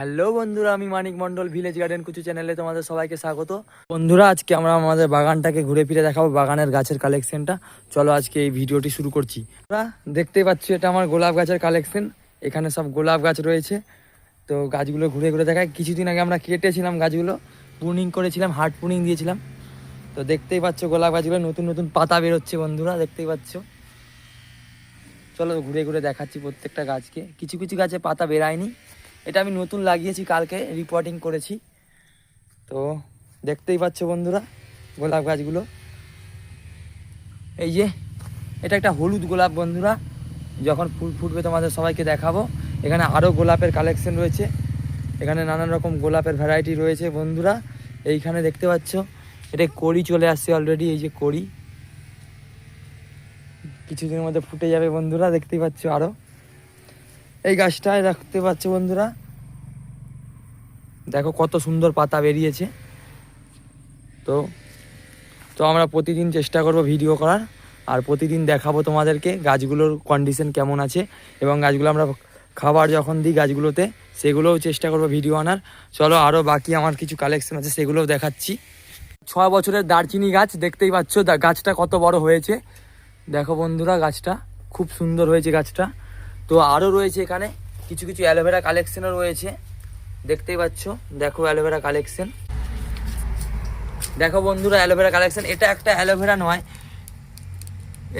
Hello বন্ধুরা, আমি মানিক Mondal village garden কুচু চ্যানেলে তোমাদের সবাইকে স্বাগত। বন্ধুরা, আজকে আমরা আমাদের বাগানটাকে ঘুরে ফিরে দেখাবো বাগানের গাছের কালেকশনটা। চলো আজকে এই ভিডিওটি শুরু করছি। আমরা দেখতেই পাচ্ছ এটা আমার গোলাপ গাছের কালেকশন। এখানে সব গোলাপ গাছ রয়েছে। তো গাছগুলো ঘুরে ঘুরে দেখায় কিছুদিন আগে আমরা কেটেছিলাম গাছগুলো পুনিং করেছিলাম হার্ড পুনিং দিয়েছিলাম। তো দেখতেই পাচ্ছ গোলাপ গাছগুলো নতুন নতুন পাতা বেরোচ্ছে বন্ধুরা, দেখতেই পাচ্ছ। চলো ঘুরে ঘুরে দেখাচ্ছি প্রত্যেকটা গাছকে। কিছু কিছু গাছে পাতা বেরায়নি। এটা আমি নতুন লাগিয়েছি, কালকে রিপোর্টিং করেছি। তো দেখতেই পাচ্ছ বন্ধুরা গোলাপ গাছগুলো। এই যে, এটা একটা হলুদ গোলাপ বন্ধুরা। যখন ফুল ফুটবে তোমাদের সবাইকে দেখাবো। এখানে আরও গোলাপের কালেকশন রয়েছে। এখানে নানান রকম গোলাপের ভ্যারাইটি রয়েছে বন্ধুরা। এইখানে দেখতে পাচ্ছ, এটা কড়ি চলে আসছে অলরেডি এই যে কড়ি। কিছুদিনের মধ্যে ফুটে যাবে বন্ধুরা, দেখতেই পাচ্ছ আরও। এই গাছটায় দেখতে পাচ্ছ বন্ধুরা? দেখো কত সুন্দর পাতা বেরিয়েছে। তো তো আমরা প্রতিদিন চেষ্টা করব ভিডিও করার, আর প্রতিদিন দেখাবো তোমাদেরকে গাছগুলোর কন্ডিশন কেমন আছে। এবং গাছগুলো আমরা খাবার যখন দিই গাছগুলোতে, সেগুলোও চেষ্টা করব ভিডিও আনার। চলো আরও বাকি আমার কিছু কালেকশন আছে, সেগুলোও দেখাচ্ছি। ছ বছরের দারচিনি গাছ, দেখতেই পাচ্ছ গাছটা কত বড় হয়েছে। দেখো বন্ধুরা, গাছটা খুব সুন্দর হয়েছে গাছটা। তো আরও রয়েছে এখানে। কিছু কিছু অ্যালোভেরা কালেকশনও রয়েছে। দেখতেই পাচ্ছ, দেখো অ্যালোভেরা কালেকশন দেখো বন্ধুরা, অ্যালোভেরা কালেকশন এটা একটা অ্যালোভেরা নয়।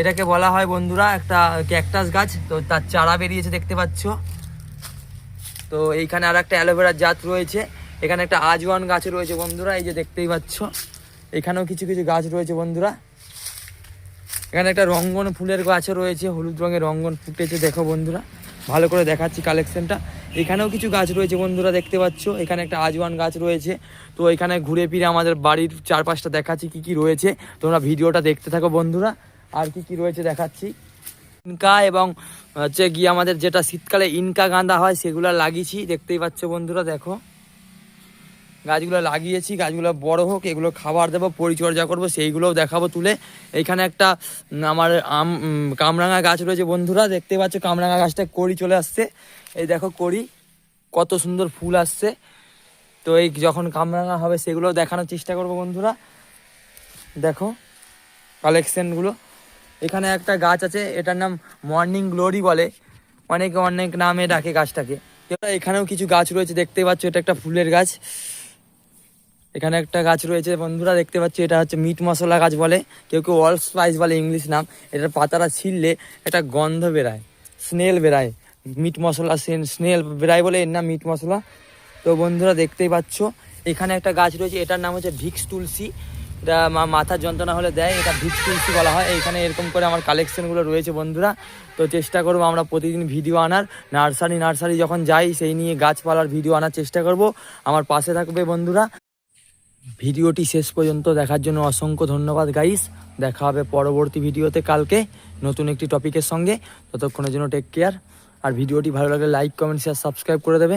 এটাকে বলা হয় বন্ধুরা, একটা ক্যাকটাস গাছ, তো তার চারা বেরিয়েছে, দেখতে পাচ্ছ। তো এইখানে আর একটা অ্যালোভেরার জাত রয়েছে। এখানে একটা আজওয়ান গাছ রয়েছে বন্ধুরা, এই যে দেখতেই পাচ্ছ। এখানেও কিছু কিছু গাছ রয়েছে বন্ধুরা। এখানে একটা রঙ্গন ফুলের গাছও রয়েছে, হলুদ রঙের রঙ্গন ফুটেছে, দেখো বন্ধুরা। ভালো করে দেখাচ্ছি কালেকশনটা এখানেও কিছু গাছ রয়েছে বন্ধুরা, দেখতে পাচ্ছ। এখানে একটা আজওয়ান গাছ রয়েছে। তো এখানে ঘুরে ফিরে আমাদের বাড়ির চারপাশটা দেখাচ্ছি কি কি রয়েছে। তোমরা ভিডিওটা দেখতে থাকো বন্ধুরা। আর কি কি রয়েছে দেখাচ্ছি। ইনকা এবং হচ্ছে গিয়ে আমাদের যেটা শীতকালে ইনকা গাঁদা হয়, সেগুলো লাগিয়েছি। দেখতেই পাচ্ছ বন্ধুরা, দেখো। গাছগুলো লাগিয়েছি, গাছগুলো বড় হোক, এগুলো খাবার দেবো, পরিচর্যা করব, সেইগুলোও দেখাবো তুলে। এইখানে একটা আমার আম কামরাঙা গাছ রয়েছে বন্ধুরা, দেখতে পাচ্ছ কামরাঙা গাছটা কড়ি চলে আসছে। এই দেখো কড়ি, কত সুন্দর ফুল আসছে। তো এই যখন কামরাঙা হবে সেগুলো দেখানোর চেষ্টা করব বন্ধুরা। দেখো কালেকশনগুলো। এখানে একটা গাছ আছে, এটার নাম মর্নিং গ্লোরি বলে। অনেকে অনেক নামে ডাকে গাছটাকে। এখানেও কিছু গাছ রয়েছে, দেখতে পাচ্ছ, এটা একটা ফুলের গাছ। এখানে একটা গাছ রয়েছে, বন্ধুরা দেখতে পাচ্ছি, এটা হচ্ছে মিট মশলা গাছ বলে, কেউ কেউ অল স্পাইস বলে ইংলিশ নাম, এটার পাতাটা ছিললে একটা গন্ধ বেরায় স্নেল বেরায়, মিট মশলা স্নেল বেরায় বলে এর নাম মিট মশলা। তো বন্ধুরা দেখতেই পাচ্ছ, এখানে একটা গাছ রয়েছে, এটার নাম হচ্ছে ভিক্স তুলসী, এটা মাথার যন্ত্রণা হলে দেয়, এটা ভিক্স তুলসী বলা হয়, এখানে এরকম করে আমার কালেকশনগুলো রয়েছে বন্ধুরা, তো চেষ্টা করব আমরা প্রতিদিন ভিডিও আনার, নার্সারি নার্সারি যখন যাই, সেই নিয়ে গাছপালার ভিডিও আনার চেষ্টা করব, আমার পাশে থাকবে বন্ধুরা। ভিডিওটি শেষ পর্যন্ত দেখার জন্য অসংখ্য ধন্যবাদ গাইস দেখা হবে পরবর্তী ভিডিওতে কালকে নতুন একটি টপিকের সঙ্গে। ততক্ষণের জন্য টেক কেয়ার আর ভিডিওটি ভালো লাগলে লাইক কমেন্ট শেয়ার সাবস্ক্রাইব করে দেবে।